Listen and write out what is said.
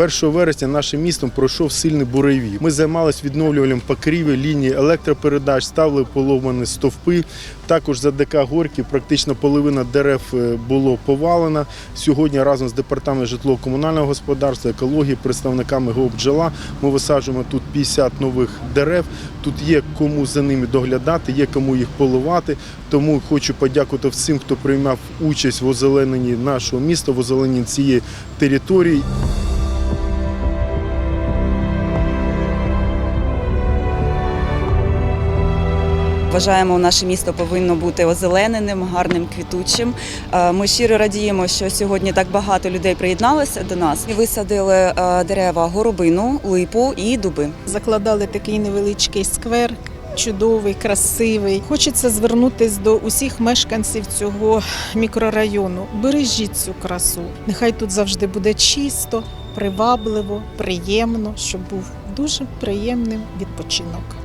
1 вересня нашим містом пройшов сильний буревій. Ми займалися відновлюванням покрівель, лінії електропередач, ставили поломані стовпи. Також за ДК Горький практично половина дерев е, було повалена. Сьогодні разом з департаментом житлово-комунального господарства, екології, представниками ГО «Бджола» ми висаджуємо тут 50 нових дерев. Тут є кому за ними доглядати, є кому їх поливати. Тому хочу подякувати всім, хто приймав участь в озелененні нашого міста, в озелененні цієї території. Вважаємо, наше місто повинно бути озелененим, гарним, квітучим. Е, Ми щиро радіємо, що сьогодні так багато людей приєдналося до нас висадили е, дерева горобину, липу і дуби. закладали такий невеличкий сквер. Чудовий, красивий. Хочеться звернутися до усіх мешканців цього мікрорайону. Бережіть цю красу. Нехай тут завжди буде чисто, привабливо, приємно, щоб був дуже приємним відпочинок.